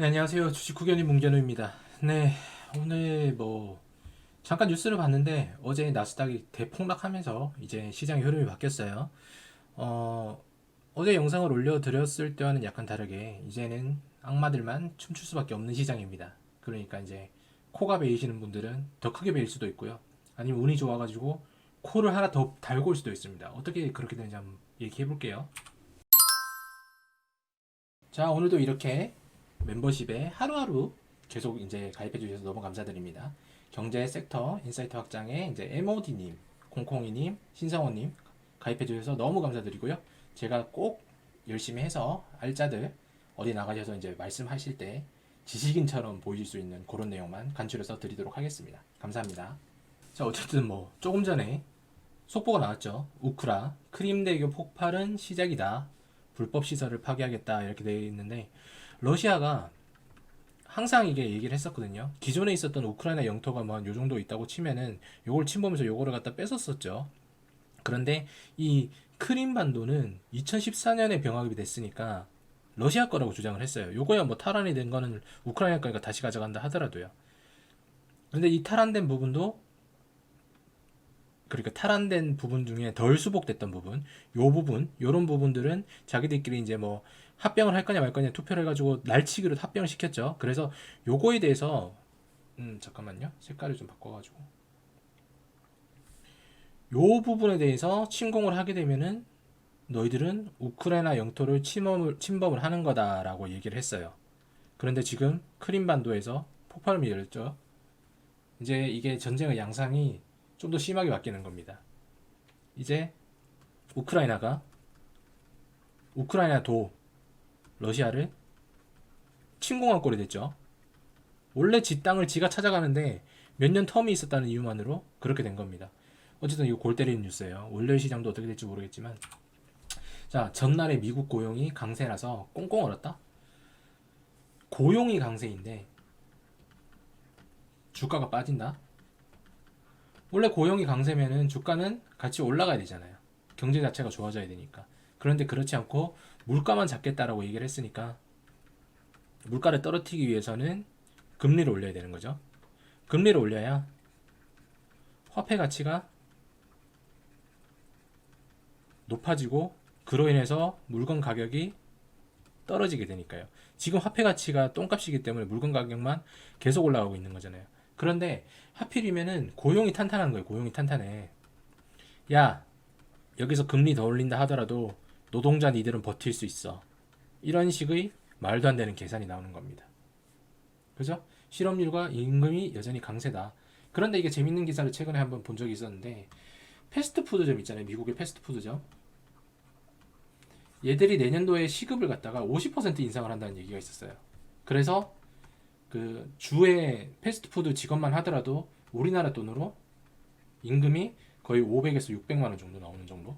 네, 안녕하세요. 주식 구견이 문견우입니다. 네, 오늘 뭐 잠깐 뉴스를 봤는데 어제 나스닥이 대폭락하면서 이제 시장의 흐름이 바뀌었어요. 어, 어제 영상을 올려드렸을 때와는 약간 다르게 이제는 악마들만 춤출 수밖에 없는 시장입니다. 그러니까 이제 코가 베이시는 분들은 더 크게 베일 수도 있고요. 아니면 운이 좋아가지고 코를 하나 더 달고 올 수도 있습니다. 어떻게 그렇게 되는지 한번 얘기해 볼게요. 자, 오늘도 이렇게 멤버십에 하루하루 계속 이제 가입해 주셔서 너무 감사드립니다. 경제 섹터 인사이트 확장에 이제 MOD님, 공콩이님, 신성원님 가입해 주셔서 너무 감사드리고요. 제가 꼭 열심히 해서 알짜들 어디 나가셔서 이제 말씀하실 때 지식인처럼 보이실 수 있는 그런 내용만 간추려서 드리도록 하겠습니다. 감사합니다. 자, 어쨌든 뭐 조금 전에 속보가 나왔죠. 우크라 크림대교 폭발은 시작이다. 불법 시설을 파괴하겠다 이렇게 되어 있는데 러시아가 항상 이게 얘기를 했었거든요. 기존에 있었던 우크라이나 영토가 뭐 한 요 정도 있다고 치면은 요걸 침범해서 요거를 갖다 뺏었었죠. 그런데 이 크림 반도는 2014년에 병합이 됐으니까 러시아 거라고 주장을 했어요. 요거야 뭐 탈환이 된 거는 우크라이나 거니까 다시 가져간다 하더라도요. 그런데 이 탈환된 부분도 그러니까 탈환된 부분 중에 덜 수복됐던 부분, 요 부분, 요런 부분들은 자기들끼리 이제 뭐 합병을 할 거냐 말 거냐 투표를 해가지고 날치기로 합병을 시켰죠. 그래서 요거에 대해서 음 잠깐만요, 색깔을 좀 바꿔가지고 요 부분에 대해서 침공을 하게 되면은 너희들은 우크라이나 영토를 침범을, 침범을 하는 거다라고 얘기를 했어요. 그런데 지금 크림반도에서 폭발음이 열렸죠. 이제 이게 전쟁의 양상이 좀 더 심하게 바뀌는 겁니다. 이제 우크라이나가 우크라이나 도 러시아를 침공한 꼴이 됐죠. 원래 지 땅을 지가 찾아가는데 몇 년 텀이 있었다는 이유만으로 그렇게 된 겁니다. 어쨌든 이거 골 때리는 뉴스예요. 월요일 시장도 어떻게 될지 모르겠지만 자 전날에 미국 고용이 강세라서 꽁꽁 얼었다. 고용이 강세인데 주가가 빠진다. 원래 고용이 강세면은 주가는 같이 올라가야 되잖아요. 경제 자체가 좋아져야 되니까. 그런데 그렇지 않고 물가만 잡겠다라고 얘기를 했으니까 물가를 떨어뜨리기 위해서는 금리를 올려야 되는 거죠. 금리를 올려야 화폐 가치가 높아지고 그로 인해서 물건 가격이 떨어지게 되니까요. 지금 화폐 가치가 똥값이기 때문에 물건 가격만 계속 올라가고 있는 거잖아요. 그런데 하필이면은 고용이 탄탄한 거예요. 고용이 탄탄해. 야, 여기서 금리 더 올린다 하더라도 노동자 니들은 버틸 수 있어. 이런 식의 말도 안 되는 계산이 나오는 겁니다. 그죠? 실업률과 임금이 여전히 강세다. 그런데 이게 재밌는 기사를 최근에 한번 본 적이 있었는데 패스트푸드점 있잖아요. 미국의 패스트푸드점. 얘들이 내년도에 시급을 갖다가 50% 인상을 한다는 얘기가 있었어요. 그래서 그 주에 패스트푸드 직원만 하더라도 우리나라 돈으로 임금이 거의 500에서 600만 원 정도 나오는 정도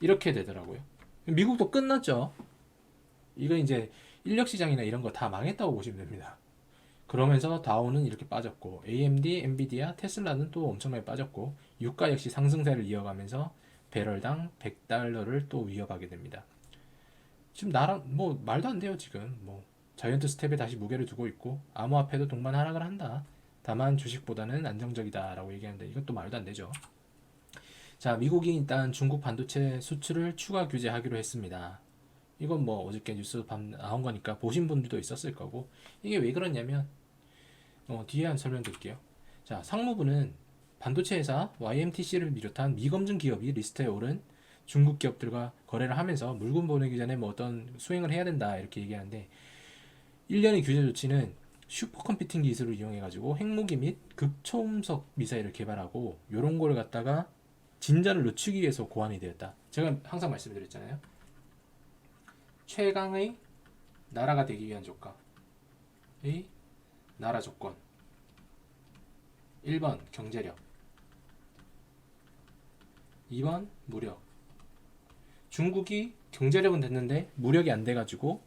이렇게 되더라고요. 미국도 끝났죠. 이거 이제 인력 시장이나 이런 거 다 망했다고 보시면 됩니다. 그러면서 다우는 이렇게 빠졌고 AMD, 엔비디아, 테슬라는 또 엄청나게 빠졌고 유가 역시 상승세를 이어가면서 배럴당 100달러를 또 위협하게 됩니다. 지금 나랑 뭐 말도 안 돼요 지금 뭐 자이언트 스텝에 다시 무게를 두고 있고 암호화폐도 동반 하락을 한다. 다만 주식보다는 안정적이다라고 얘기하는데 이것도 말도 안 되죠. 자, 미국이 일단 중국 반도체 수출을 추가 규제하기로 했습니다. 이건 뭐 어저께 뉴스 밤 나온 거니까 보신 분들도 있었을 거고 이게 왜 그러냐면 어, 뒤에 한 설명드릴게요. 자, 상무부는 반도체 회사 YMTC를 비롯한 미검증 기업이 리스트에 오른 중국 기업들과 거래를 하면서 물건 보내기 전에 뭐 어떤 수행을 해야 된다 이렇게 얘기하는데 1년의 규제 조치는 슈퍼컴퓨팅 기술을 이용해 가지고 핵무기 및 극초음속 미사일을 개발하고 이런 걸 갖다가 진전을 늦추기 위해서 고안이 되었다. 제가 항상 말씀드렸잖아요. 최강의 나라가 되기 위한 조건의 나라 조건 1번 경제력 2번 무력 중국이 경제력은 됐는데 무력이 안 돼가지고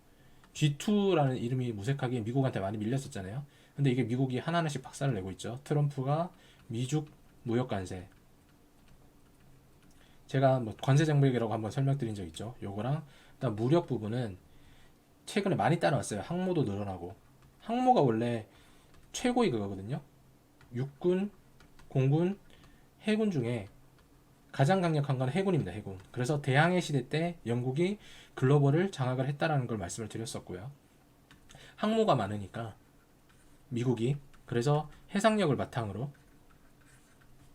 G2라는 이름이 무색하게 미국한테 많이 밀렸었잖아요. 근데 이게 미국이 하나하나씩 박살을 내고 있죠. 트럼프가 미중 무역 관세. 제가 뭐 관세 장벽이라고 한번 설명드린 적 있죠. 요거랑 일단 무력 부분은 최근에 많이 따라왔어요. 항모도 늘어나고 항모가 원래 최고의 그거거든요. 육군, 공군, 해군 중에 가장 강력한 건 해군입니다. 해군. 그래서 대항해 시대 때 영국이 글로벌을 장악을 했다라는 걸 말씀을 드렸었고요. 항모가 많으니까 미국이 그래서 해상력을 바탕으로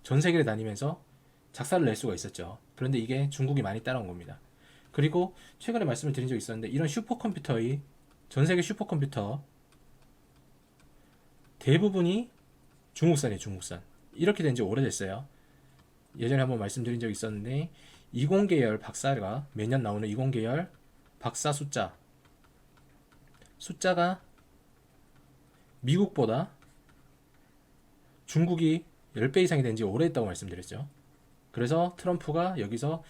전 세계를 다니면서 작사를 낼 수가 있었죠. 그런데 이게 중국이 많이 따라온 겁니다. 그리고 최근에 말씀을 드린 적이 있었는데 이런 슈퍼컴퓨터의 전 세계 슈퍼컴퓨터 대부분이 중국산이에요, 중국산. 이렇게 된 지 오래됐어요. 예전에 한번 말씀드린 적이 있었는데 20계열 박사가 매년 나오는 20계열 박사 숫자 숫자가 미국보다 중국이 10배 이상이 된 지 오래됐다고 말씀드렸죠. 그래서 트럼프가 여기서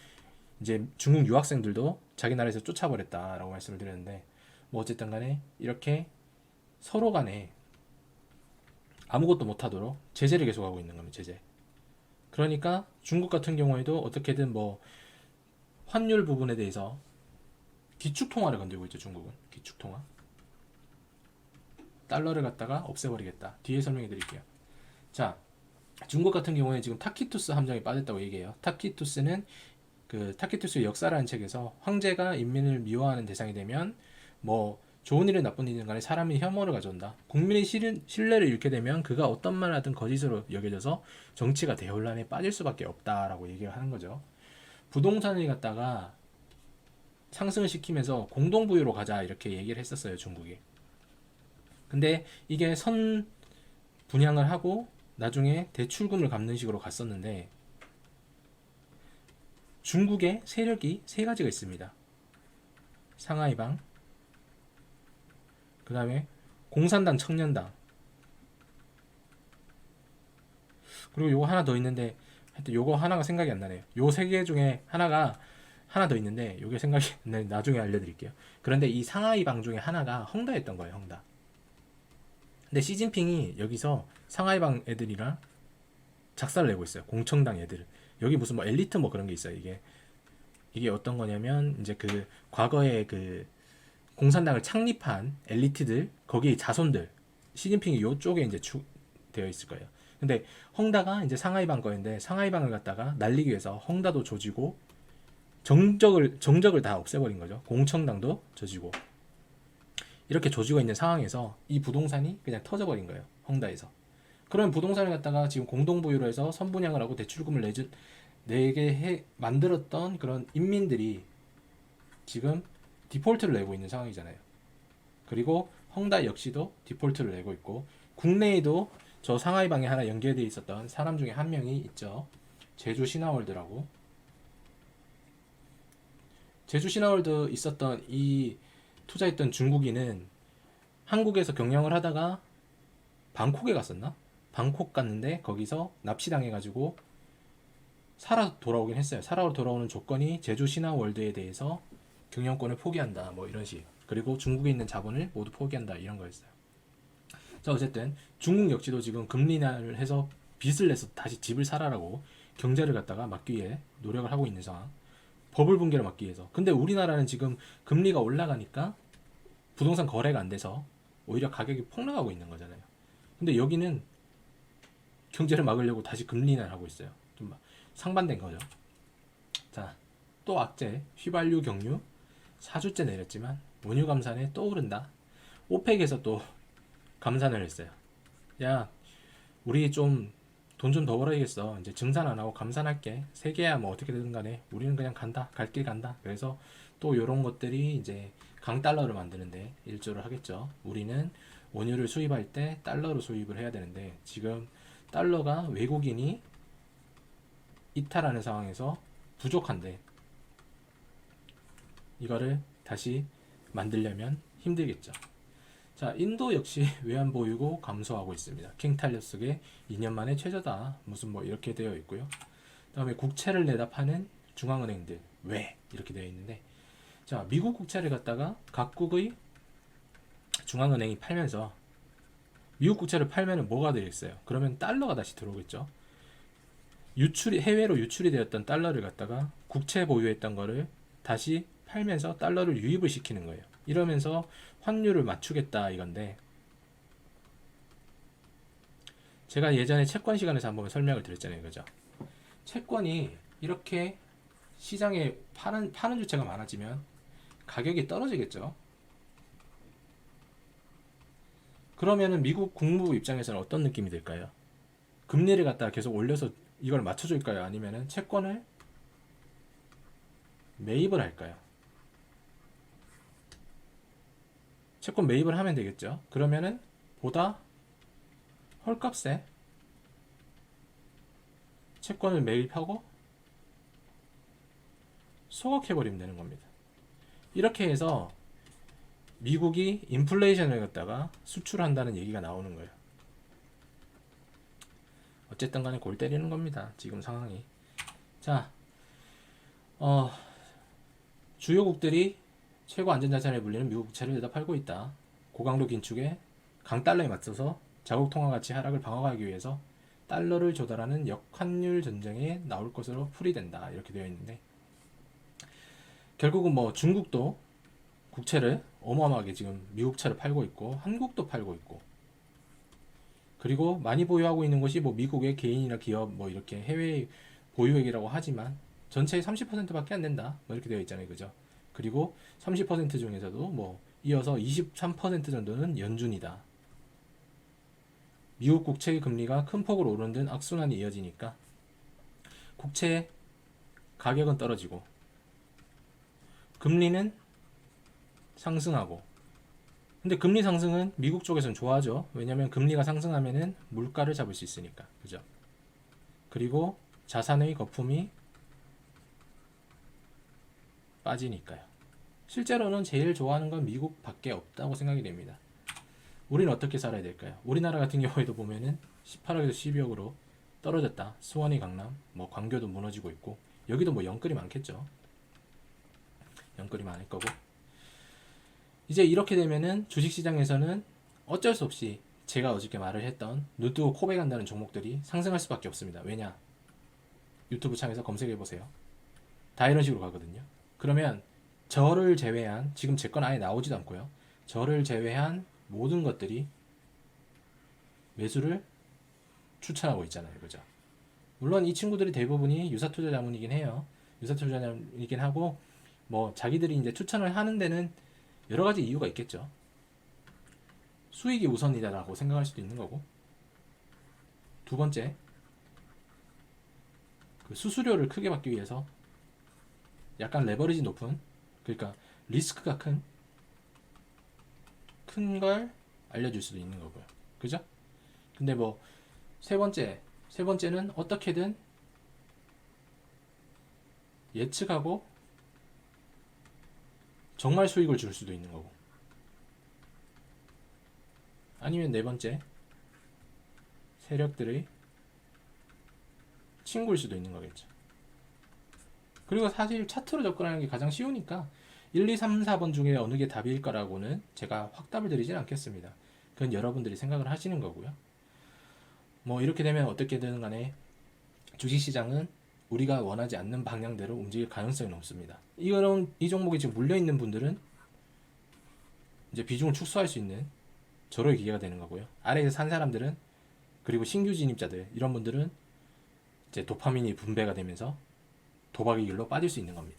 이제 중국 유학생들도 자기 나라에서 쫓아버렸다라고 말씀을 드렸는데 뭐 어쨌든 간에 이렇게 서로 간에 아무것도 못하도록 제재를 계속하고 있는 겁니다. 제재. 그러니까 중국 같은 경우에도 어떻게든 뭐 환율 부분에 대해서 기축 통화를 건들고 있죠. 중국은 기축 통화. 달러를 갖다가 없애버리겠다. 뒤에 설명해 드릴게요. 자, 중국 같은 경우에 지금 타키투스 함정에 빠졌다고 얘기해요. 타키투스는 그 타키투스의 역사라는 책에서 황제가 인민을 미워하는 대상이 되면 뭐 좋은 일은 나쁜 일은 간에 사람이 혐오를 가져온다. 국민의 실, 신뢰를 잃게 되면 그가 어떤 말을 하든 거짓으로 여겨져서 정치가 대혼란에 빠질 수밖에 없다라고 얘기를 하는 거죠. 부동산을 갖다가 상승을 시키면서 공동부유로 가자 이렇게 얘기를 했었어요 중국이. 근데 이게 선 분양을 하고 나중에 대출금을 갚는 식으로 갔었는데 중국의 세력이 세 가지가 있습니다. 상하이방, 그 다음에 공산당, 청년당, 그리고 요거 하나 더 있는데 하여튼 요거 하나가 생각이 안 나네요. 요 세 개 중에 하나가 하나 더 있는데 요게 생각이. 나중에 알려드릴게요. 그런데 이 상하이방 중에 하나가 헝다였던 거예요. 헝다. 근데 시진핑이 여기서 상하이방 애들이랑 작사를 내고 있어요. 공청당 애들. 여기 무슨 뭐 엘리트 뭐 그런 게 있어요. 이게 이게 어떤 거냐면 이제 그 과거에 그 공산당을 창립한 엘리트들 거기 자손들 시진핑이 요쪽에 이제 추 되어 있을 거예요. 근데 헝다가 이제 상하이방 거인데 상하이방을 갖다가 날리기 위해서 헝다도 조지고 정적을 정적을 다 없애버린 거죠. 공청당도 조지고 이렇게 조지고 있는 상황에서 이 부동산이 그냥 터져버린 거예요. 헝다에서. 그러면 부동산을 갖다가 지금 공동 보유로 해서 선분양을 하고 대출금을 내주, 내게 해 만들었던 그런 인민들이 지금 디폴트를 내고 있는 상황이잖아요. 그리고 헝다 역시도 디폴트를 내고 있고 국내에도 저 상하이 방에 하나 연계되어 있었던 사람 중에 한 명이 있죠. 제주 신화월드라고. 제주 신화월드 있었던 이 투자했던 중국인은 한국에서 경영을 하다가 방콕에 갔었나? 방콕 갔는데 거기서 납치당해가지고 살아 돌아오긴 했어요. 살아 돌아오는 조건이 제주 신화월드에 대해서 경영권을 포기한다. 뭐 이런 식. 그리고 중국에 있는 자본을 모두 포기한다. 이런 거였어요. 자 어쨌든 중국 역시도 지금 금리 인하를 해서 빚을 내서 다시 집을 사라라고 경제를 갖다가 막기 위해 노력을 하고 있는 상황. 버블 붕괴를 막기 위해서. 근데 우리나라는 지금 금리가 올라가니까 부동산 거래가 안 돼서 오히려 가격이 폭락하고 있는 거잖아요. 근데 여기는 경제를 막으려고 다시 금리 인하를 하고 있어요. 좀 상반된 거죠. 자, 또 악재, 휘발유 경유 4주째 내렸지만 원유 감산에 또 오른다. 오펙에서 또 감산을 했어요. 야, 우리 좀 돈 좀 더 벌어야겠어. 이제 증산 안 하고 감산할게. 세계야 뭐 어떻게 되든 간에 우리는 그냥 간다. 갈 길 간다. 그래서 또 이런 것들이 이제 강달러를 만드는데 일조를 하겠죠. 우리는 원유를 수입할 때 달러로 수입을 해야 되는데 지금 달러가 외국인이 이탈하는 상황에서 부족한데 이거를 다시 만들려면 힘들겠죠. 자, 인도 역시 외환 보유고 감소하고 있습니다. 킹탈리어 속에 2년 만에 최저다. 무슨 뭐 이렇게 되어 있고요. 그다음에 국채를 내다 파는 중앙은행들 왜 이렇게 되어 있는데 자, 미국 국채를 갖다가 각국의 중앙은행이 팔면서 미국 국채를 팔면은 뭐가 되겠어요? 그러면 달러가 다시 들어오겠죠. 유출이 해외로 유출이 되었던 달러를 갖다가 국채 보유했던 거를 다시 팔면서 달러를 유입을 시키는 거예요. 이러면서 환율을 맞추겠다 이건데 제가 예전에 채권 시간에서 한번 설명을 드렸잖아요. 그죠? 채권이 이렇게 시장에 파는 파는 주체가 많아지면 가격이 떨어지겠죠. 그러면은 미국 국무부 입장에서는 어떤 느낌이 들까요? 금리를 갖다가 계속 올려서 이걸 맞춰줄까요? 아니면은 채권을 매입을 할까요? 채권 매입을 하면 되겠죠. 그러면은 보다 헐값에 채권을 매입하고 소각해버리면 되는 겁니다. 이렇게 해서 미국이 인플레이션을 갖다가 수출한다는 얘기가 나오는 거예요. 어쨌든 간에 골 때리는 겁니다. 지금 상황이. 자, 어, 주요국들이 최고 안전자산에 불리는 미국 국채를 내다 팔고 있다. 고강도 긴축에 강달러에 맞서서 자국 통화 가치 하락을 방어하기 위해서 달러를 조달하는 역환율 전쟁에 나올 것으로 풀이된다. 이렇게 되어 있는데 결국은 뭐 중국도 국채를 어마어마하게 지금 미국 차를 팔고 있고 한국도 팔고 있고 그리고 많이 보유하고 있는 것이 뭐 미국의 개인이나 기업 뭐 이렇게 해외 보유액이라고 하지만 전체의 30%밖에 안 된다. 뭐 이렇게 되어 있잖아요. 그죠? 그리고 30% 중에서도 뭐 이어서 23% 정도는 연준이다. 미국 국채 금리가 큰 폭으로 오르는 등 악순환이 이어지니까 국채 가격은 떨어지고 금리는 상승하고 근데 금리 상승은 미국 쪽에서는 좋아하죠. 왜냐하면 금리가 상승하면은 물가를 잡을 수 있으니까. 그죠? 그리고 자산의 거품이 빠지니까요. 실제로는 제일 좋아하는 건 미국밖에 없다고 생각이 됩니다. 우리는 어떻게 살아야 될까요? 우리나라 같은 경우에도 보면은 18억에서 12억으로 떨어졌다. 수원이 강남, 뭐 광교도 무너지고 있고 여기도 뭐 영끌이 많겠죠. 영끌이 많을 거고 이제 이렇게 되면은 주식시장에서는 어쩔 수 없이 제가 어저께 말을 했던 눈 뜨고 코베 간다는 종목들이 상승할 수밖에 없습니다. 왜냐? 유튜브 창에서 검색해 보세요. 다 이런 식으로 가거든요. 그러면 저를 제외한 지금 제 건 아예 나오지도 않고요. 저를 제외한 모든 것들이 매수를 추천하고 있잖아요. 그죠? 물론 이 친구들이 대부분이 유사투자 자문이긴 해요. 유사투자 자문이긴 하고 뭐 자기들이 이제 추천을 하는 데는 여러 가지 이유가 있겠죠. 수익이 우선이다라고 생각할 수도 있는 거고. 두 번째, 그 수수료를 크게 받기 위해서 약간 레버리지 높은, 그러니까 리스크가 큰, 큰 걸 알려줄 수도 있는 거고요. 그죠? 근데 뭐, 세 번째, 세 번째는 어떻게든 예측하고 정말 수익을 줄 수도 있는 거고. 아니면 네 번째, 세력들의 친구일 수도 있는 거겠죠. 그리고 사실 차트로 접근하는 게 가장 쉬우니까 1, 2, 3, 4번 중에 어느 게 답일 거라고는 제가 확답을 드리진 않겠습니다. 그건 여러분들이 생각을 하시는 거고요. 뭐 이렇게 되면 어떻게 되는 간에 주식시장은 우리가 원하지 않는 방향대로 움직일 가능성이 높습니다. 이거는 이 종목에 지금 물려 있는 분들은 이제 비중을 축소할 수 있는 절호의 기회가 되는 거고요. 아래에서 산 사람들은 그리고 신규 진입자들 이런 분들은 이제 도파민이 분배가 되면서 도박의 길로 빠질 수 있는 겁니다.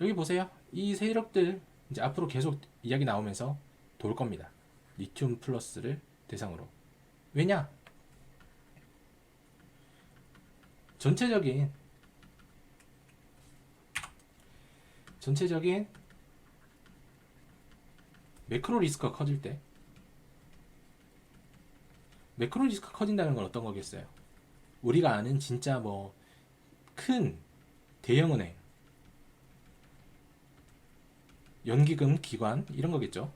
여기 보세요. 이 세력들 이제 앞으로 계속 이야기 나오면서 돌 겁니다. 리튬 플러스를 대상으로. 왜냐? 전체적인 전체적인 매크로 리스크가 커질 때 매크로 리스크가 커진다는 건 어떤 거겠어요? 우리가 아는 진짜 뭐 큰 대형 은행 연기금 기관 이런 거겠죠.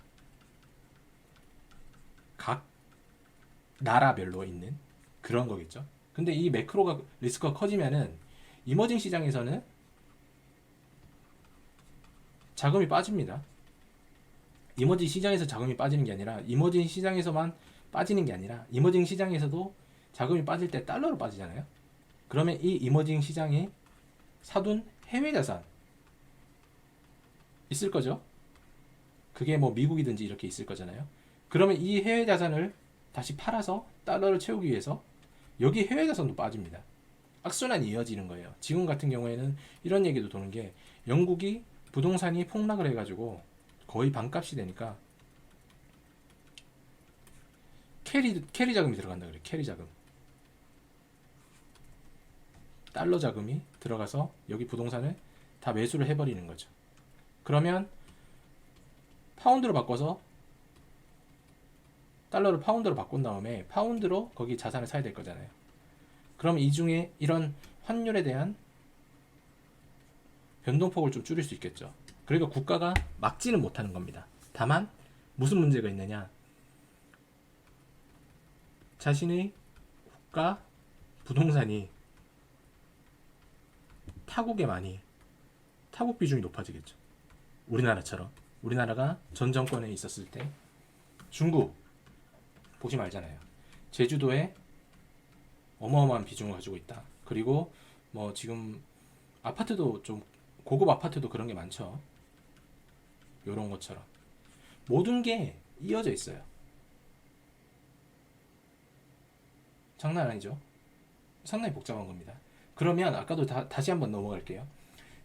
각 나라별로 있는 그런 거겠죠. 근데 이 매크로가 리스크가 커지면은 이머징 시장에서는 자금이 빠집니다. 이머징 시장에서 자금이 빠지는 게 아니라 이머징 시장에서만 빠지는 게 아니라 이머징 시장에서도 자금이 빠질 때 달러로 빠지잖아요. 그러면 이 이머징 시장에 사둔 해외 자산 있을 거죠. 그게 뭐 미국이든지 이렇게 있을 거잖아요. 그러면 이 해외 자산을 다시 팔아서 달러를 채우기 위해서 여기 해외 자산도 빠집니다. 악순환이 이어지는 거예요. 지금 같은 경우에는 이런 얘기도 도는 게 영국이 부동산이 폭락을 해가지고 거의 반값이 되니까 캐리 캐리 자금이 들어간다 그래. 캐리 자금. 달러 자금이 들어가서 여기 부동산을 다 매수를 해버리는 거죠. 그러면 파운드로 바꿔서 달러를 파운드로 바꾼 다음에 파운드로 거기 자산을 사야 될 거잖아요. 그럼 이 중에 이런 환율에 대한 변동폭을 좀 줄일 수 있겠죠. 그러니까 국가가 막지는 못하는 겁니다. 다만 무슨 문제가 있느냐? 자신의 국가 부동산이 타국에 많이 타국 비중이 높아지겠죠. 우리나라처럼 우리나라가 전 정권에 있었을 때 중국 보지 말잖아요. 제주도에 어마어마한 비중을 가지고 있다. 그리고 뭐 지금 아파트도 좀 고급 아파트도 그런 게 많죠. 요런 것처럼 모든 게 이어져 있어요. 장난 아니죠? 상당히 복잡한 겁니다. 그러면 아까도 다, 다시 한번 넘어갈게요.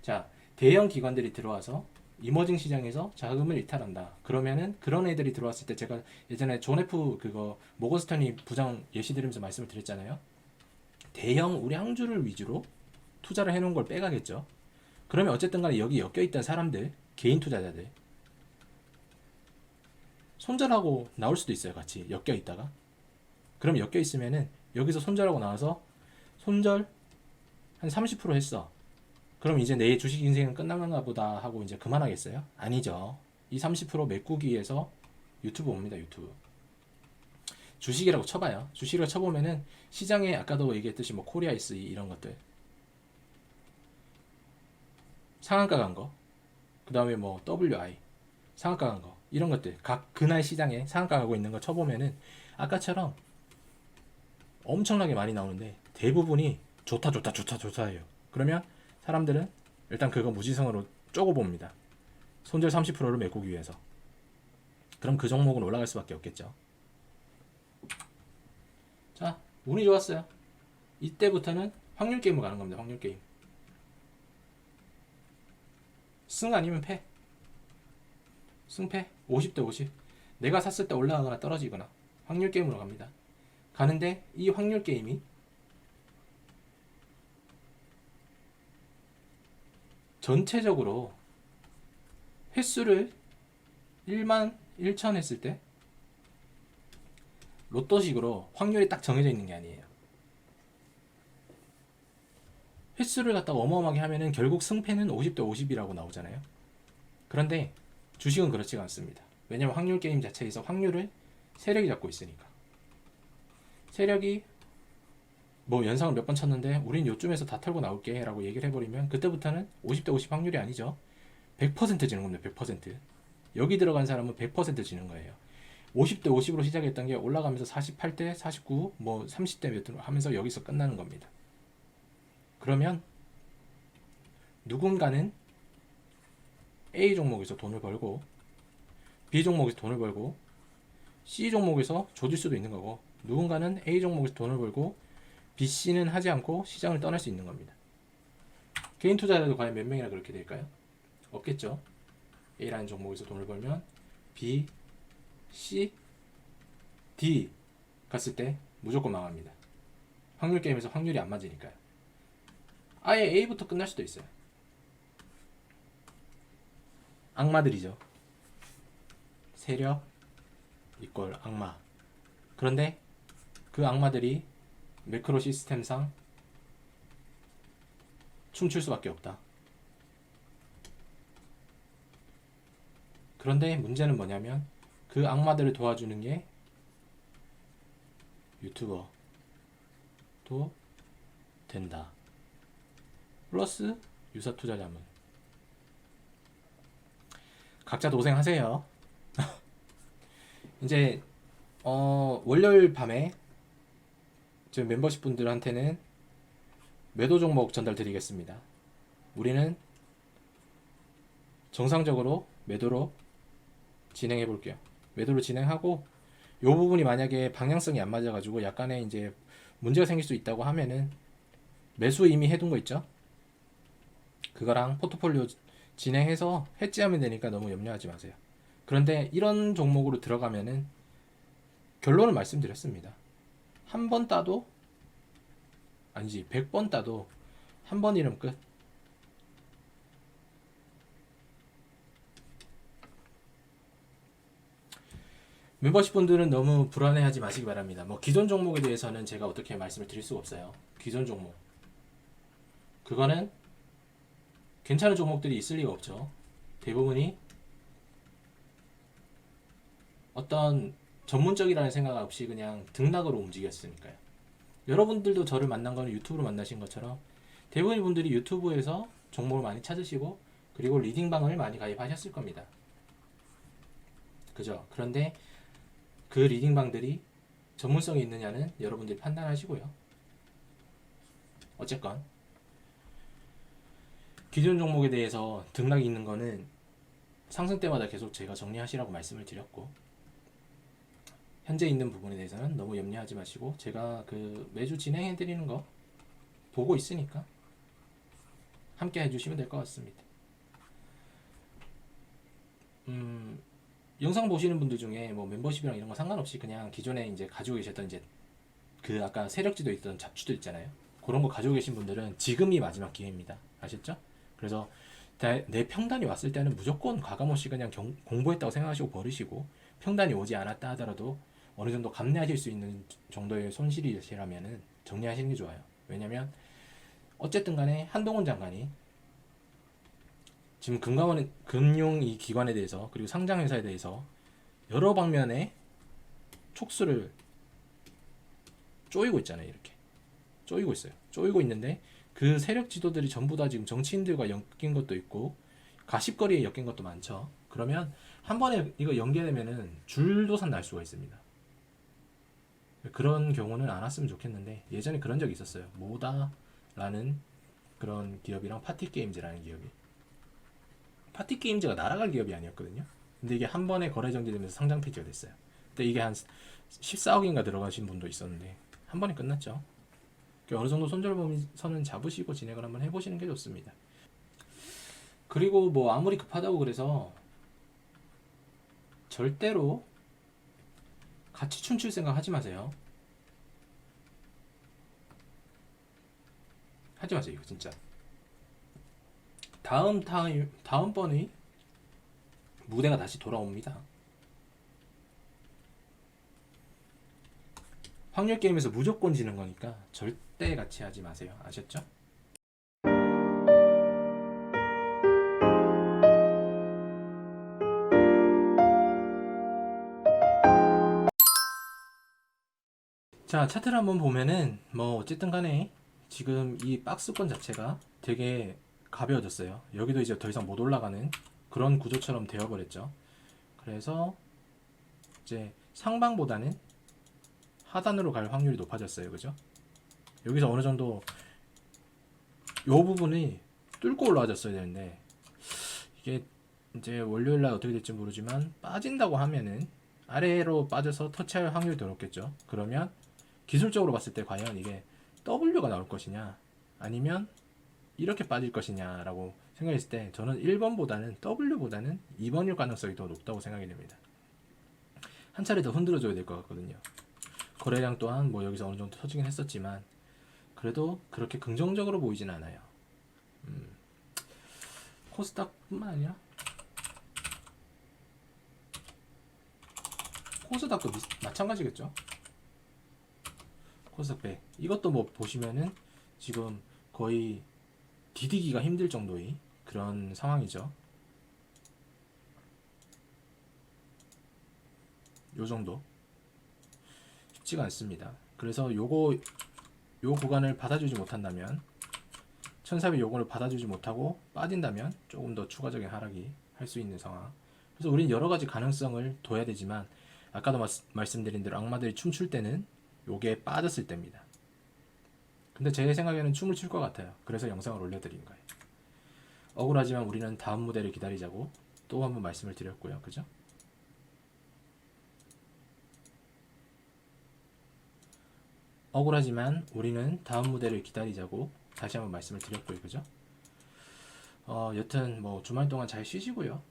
자, 대형 기관들이 들어와서 이머징 시장에서 자금을 이탈한다. 그러면은 그런 애들이 들어왔을 때 제가 예전에 존 F 그거 모건스턴이 부장 예시 드리면서 말씀을 드렸잖아요. 대형 우리 항주를 위주로 투자를 해놓은 걸 빼가겠죠. 그러면 어쨌든 간에 여기 엮여 있던 사람들, 개인 투자자들 손절하고 나올 수도 있어요. 같이 엮여 있다가. 그럼 엮여 있으면은 여기서 손절하고 나와서 손절 한 30% 했어. 그럼 이제 내 주식 인생은 끝나는가 보다 하고 이제 그만하겠어요? 아니죠. 이 30% 메꾸기 위해서 유튜브 옵니다. 유튜브. 주식이라고 쳐봐요. 주식을 쳐보면은 시장에 아까도 얘기했듯이 뭐 코리아이스 이런 것들 상한가 간 거, 그 다음에 뭐 WI 상한가 간 거 이런 것들 각 그날 시장에 상한가 가고 있는 거 쳐보면은 아까처럼 엄청나게 많이 나오는데 대부분이 좋다 좋다 좋다 좋다예요. 그러면 사람들은 일단 그거 무지성으로 쪼고 봅니다. 손절 30%를 메꾸기 위해서. 그럼 그 종목은 올라갈 수밖에 없겠죠. 자, 운이 좋았어요. 이때부터는 확률 게임으로 가는 겁니다. 확률 게임. 승 아니면 패. 승패 50대 50. 내가 샀을 때 올라가거나 떨어지거나 확률 게임으로 갑니다. 가는데 이 확률 게임이 전체적으로 횟수를 1만 1천 했을 때 로또식으로 확률이 딱 정해져 있는 게 아니에요. 횟수를 갖다가 어마어마하게 하면은 결국 승패는 50대 50이라고 나오잖아요. 그런데 주식은 그렇지가 않습니다. 왜냐면 확률 게임 자체에서 확률을 세력이 잡고 있으니까. 세력이 뭐 연상을 몇 번 쳤는데 우린 요쯤에서 다 털고 나올게 라고 얘기를 해버리면 그때부터는 50대 50 확률이 아니죠. 100% 지는 겁니다 100% 여기 들어간 사람은 100% 지는 거예요. 50대 50으로 시작했던 게 올라가면서 48대 49 뭐 30대 몇으로 하면서 여기서 끝나는 겁니다. 그러면 누군가는 A 종목에서 돈을 벌고 B 종목에서 돈을 벌고 C 종목에서 조질 수도 있는 거고 누군가는 A 종목에서 돈을 벌고 BC는 하지 않고 시장을 떠날 수 있는 겁니다. 개인 투자자도 과연 몇 명이나 그렇게 될까요? 없겠죠. A라는 종목에서 돈을 벌면 B, C, D 갔을 때 무조건 망합니다. 확률 게임에서 확률이 안 맞으니까요. 아예 A부터 끝날 수도 있어요. 악마들이죠. 세력 이꼴 악마. 그런데 그 악마들이 매크로 시스템상 춤출 수밖에 없다. 그런데 문제는 뭐냐면 그 악마들을 도와주는 게 유튜버도 된다. 플러스 유사 투자 자문. 각자 도생하세요. 이제 어, 월요일 밤에 저 멤버십 분들한테는 매도 종목 전달 드리겠습니다. 우리는 정상적으로 매도로 진행해 볼게요. 매도를 진행하고 요 부분이 만약에 방향성이 안 맞아 가지고 약간의 이제 문제가 생길 수 있다고 하면은 매수 이미 해둔 거 있죠? 그거랑 포트폴리오 진행해서 해지하면 되니까 너무 염려하지 마세요. 그런데 이런 종목으로 들어가면은 결론을 말씀드렸습니다. 한 번 따도 아니지 100번 따도 한 번 이름 끝. 멤버십 분들은 너무 불안해하지 마시기 바랍니다. 뭐 기존 종목에 대해서는 제가 어떻게 말씀을 드릴 수가 없어요. 기존 종목. 그거는 괜찮은 종목들이 있을 리가 없죠. 대부분이 어떤 전문적이라는 생각 없이 그냥 등락으로 움직였으니까요. 여러분들도 저를 만난 거는 유튜브로 만나신 것처럼 대부분 분들이 유튜브에서 종목을 많이 찾으시고 그리고 리딩방을 많이 가입하셨을 겁니다. 그죠? 그런데 그 리딩방들이 전문성이 있느냐는 여러분들이 판단하시고요. 어쨌건 기존 종목에 대해서 등락이 있는 거는 상승 때마다 계속 제가 정리하시라고 말씀을 드렸고 현재 있는 부분에 대해서는 너무 염려하지 마시고 제가 그 매주 진행해 드리는 거 보고 있으니까 함께 해주시면 될 것 같습니다. 음, 영상 보시는 분들 중에 뭐 멤버십이랑 이런 거 상관없이 그냥 기존에 이제 가지고 계셨던 이제 그 아까 세력지도 있던 잡주들 있잖아요. 그런 거 가지고 계신 분들은 지금이 마지막 기회입니다. 아셨죠? 그래서 다- 내 평단이 왔을 때는 무조건 과감없이 그냥 경- 공부했다고 생각하시고 버리시고 평단이 오지 않았다 하더라도 어느 정도 감내하실 수 있는 정도의 손실이시라면은 정리하시는 게 좋아요. 왜냐면 어쨌든 간에 한동훈 장관이 지금 금감원 금융 이 기관에 대해서 그리고 상장 회사에 대해서 여러 방면에 촉수를 쪼이고 있잖아요. 이렇게 쪼이고 있어요. 쪼이고 있는데 그 세력 지도들이 전부 다 지금 정치인들과 엮인 것도 있고 가십거리에 엮인 것도 많죠. 그러면 한 번에 이거 연계되면은 줄도산 날 수가 있습니다. 그런 경우는 안 왔으면 좋겠는데 예전에 그런 적이 있었어요. 모다라는 그런 기업이랑 파티 게임즈라는 기업이 파티 게임즈가 날아갈 기업이 아니었거든요. 근데 이게 한 번에 거래 정지되면서 상장 폐지가 됐어요. 근데 이게 한 14억인가 들어가신 분도 있었는데 한 번에 끝났죠. 그러니까 어느 정도 손절범위선은 잡으시고 진행을 한번 해보시는 게 좋습니다. 그리고 뭐 아무리 급하다고 그래서 절대로 같이 춤출 생각 하지 마세요. 하지 마세요, 이거 진짜. 다음 타임 다음 번에 무대가 다시 돌아옵니다. 확률 게임에서 무조건 지는 거니까 절대 같이 하지 마세요. 아셨죠? 자, 차트를 한번 보면은 뭐 어쨌든 간에 지금 이 박스권 자체가 되게 가벼워졌어요. 여기도 이제 더 이상 못 올라가는 그런 구조처럼 되어버렸죠. 그래서 이제 상방보다는 하단으로 갈 확률이 높아졌어요. 그죠? 여기서 어느 정도 요 부분이 뚫고 올라와줬어야 되는데 이게 이제 월요일 날 어떻게 될지 모르지만 빠진다고 하면은 아래로 빠져서 터치할 확률이 더 높겠죠. 그러면 기술적으로 봤을 때 과연 이게 W가 나올 것이냐 아니면 이렇게 빠질 것이냐라고 생각했을 때 저는 1번보다는 W보다는 2번일 가능성이 더 높다고 생각이 됩니다. 한 차례 더 흔들어 줘야 될 것 같거든요. 거래량 또한 뭐 여기서 어느 정도 터지긴 했었지만 그래도 그렇게 긍정적으로 보이진 않아요. 음, 코스닥뿐만 아니라 코스닥도 마찬가지겠죠. 코스닥 100 이것도 뭐 보시면은 지금 거의 디디기가 힘들 정도의 그런 상황이죠. 요 정도 쉽지가 않습니다. 그래서 요거 요 구간을 받아주지 못한다면 1400 요거를 받아주지 못하고 빠진다면 조금 더 추가적인 하락이 할 수 있는 상황. 그래서 우리는 여러 가지 가능성을 둬야 되지만 아까도 마- 말씀드린 대로 악마들이 춤출 때는 요게 빠졌을 때입니다. 근데 제 생각에는 춤을 출 것 같아요. 그래서 영상을 올려드린 거예요. 억울하지만 우리는 다음 무대를 기다리자고 또 한번 말씀을 드렸고요. 그죠? 억울하지만 우리는 다음 무대를 기다리자고 다시 한번 말씀을 드렸고요. 그죠? 어, 여튼 뭐 주말 동안 잘 쉬시고요.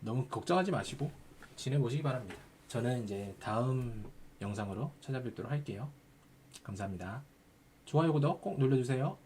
너무 걱정하지 마시고 지내보시기 바랍니다. 저는 이제 다음 영상으로 찾아뵙도록 할게요. 감사합니다. 좋아요, 구독 꼭 눌러주세요.